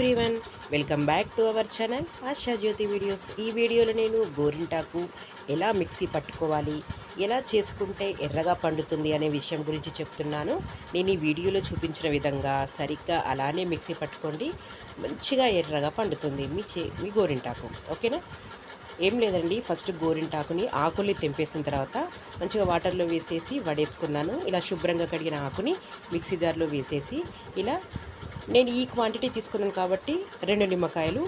Everyone. Welcome back to our channel Asha Jyothi videos. ఈ వీడియోలో నేను గోరింటాకు ఎలా మిక్సీ పట్టుకోవాలి ఎలా చేసుకుంటే ఎర్రగా పండుతుంది అనే విషయం గురించి చెప్తున్నాను. నేను ఈ వీడియోలో చూపించిన విధంగా సరిగ్గా అలానే మిక్సీ పట్టుకోండి మంచిగా ఎర్రగా పండుతుంది మీ చే మీ గోరింటాకు. ఓకేనా? ఏం లేదండి ఫస్ట్ గోరింటాకుని ఆకుల్ని తెంపేసిన తర్వాత మంచిగా వాటర్లో వేసేసి వడేసుకున్నాను. ఇలా శుభ్రంగా కడిగిన ఆకుని మిక్సీ జార్లో వేసేసి ఇలా నేను ఈ క్వాంటిటీ తీసుకున్నాను కాబట్టి రెండు నిమ్మకాయలు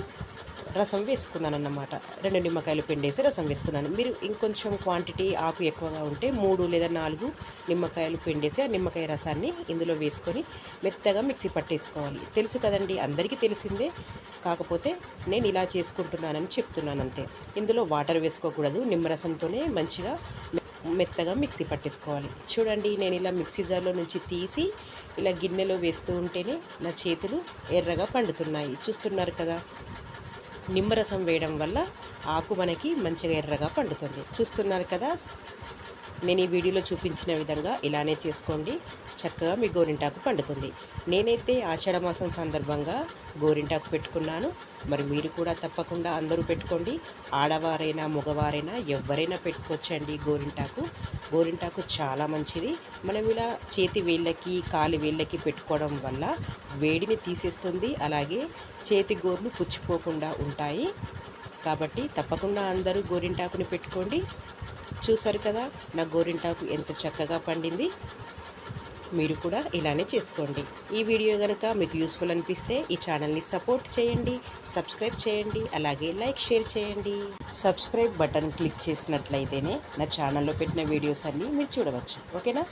రసం వేసుకున్నాను అన్నమాట రెండు నిమ్మకాయలు పిండేసి రసం వేసుకున్నాను. మీరు ఇంకొంచెం క్వాంటిటీ ఆకు ఎక్కువగా ఉంటే మూడు లేదా నాలుగు నిమ్మకాయలు పిండేసి ఆ నిమ్మకాయ రసాన్ని ఇందులో వేసుకొని మెత్తగా మిక్సీ పట్టేసుకోవాలి. తెలుసు కదండి అందరికీ తెలిసిందే. కాకపోతే నేను ఇలా చేసుకుంటున్నానని చెప్తున్నాను అంతే. ఇందులో వాటర్ వేసుకోకూడదు నిమ్మరసంతోనే మంచిగా మెత్తగా మిక్సీ పట్టేసుకోవాలి. చూడండి నేను ఇలా మిక్సీ జార్లో నుంచి తీసి ఇలా గిన్నెలో వేస్తూ ఉంటేనే నా చేతులు ఎర్రగా పండుతున్నాయి. చూస్తున్నారు కదా నిమ్మరసం వేయడం వల్ల ఆకు మనకి మంచిగా ఎర్రగా పండుతుంది. చూస్తున్నారు కదా నేను ఈ వీడియోలో చూపించిన విధంగా ఇలానే చేసుకోండి. చక్కగా మీ గోరింటాకు పండుతుంది. నేనైతే ఆషాఢ మాసం సందర్భంగా గోరింటాకు పెట్టుకున్నాను. మరి మీరు కూడా తప్పకుండా అందరూ పెట్టుకోండి. ఆడవారైనా మగవారైనా ఎవరైనా పెట్టుకోవచ్చండి గోరింటాకు. గోరింటాకు చాలా మంచిది. మనం ఇలా చేతి వేళ్ళకి కాలి వేళ్ళకి పెట్టుకోవడం వల్ల వేడిని తీసేస్తుంది. అలాగే చేతి గోర్లు పుచ్చిపోకుండా ఉంటాయి. కాబట్టి తప్పకుండా అందరూ గోరింటాకుని పెట్టుకోండి. చూసారు కదా నా గోరింటాకు ఎంత చక్కగా పండింది. మీరు కూడా ఇలానే చేసుకోండి. ఈ వీడియో కనుక మీకు యూస్ఫుల్ అనిపిస్తే ఈ ఛానల్ని సపోర్ట్ చేయండి సబ్స్క్రైబ్ చేయండి అలాగే లైక్ షేర్ చేయండి. సబ్స్క్రైబ్ బటన్ క్లిక్ చేసినట్లయితేనే నా ఛానల్లో పెట్టిన వీడియోస్ అన్నీ మీరు చూడవచ్చు. ఓకేనా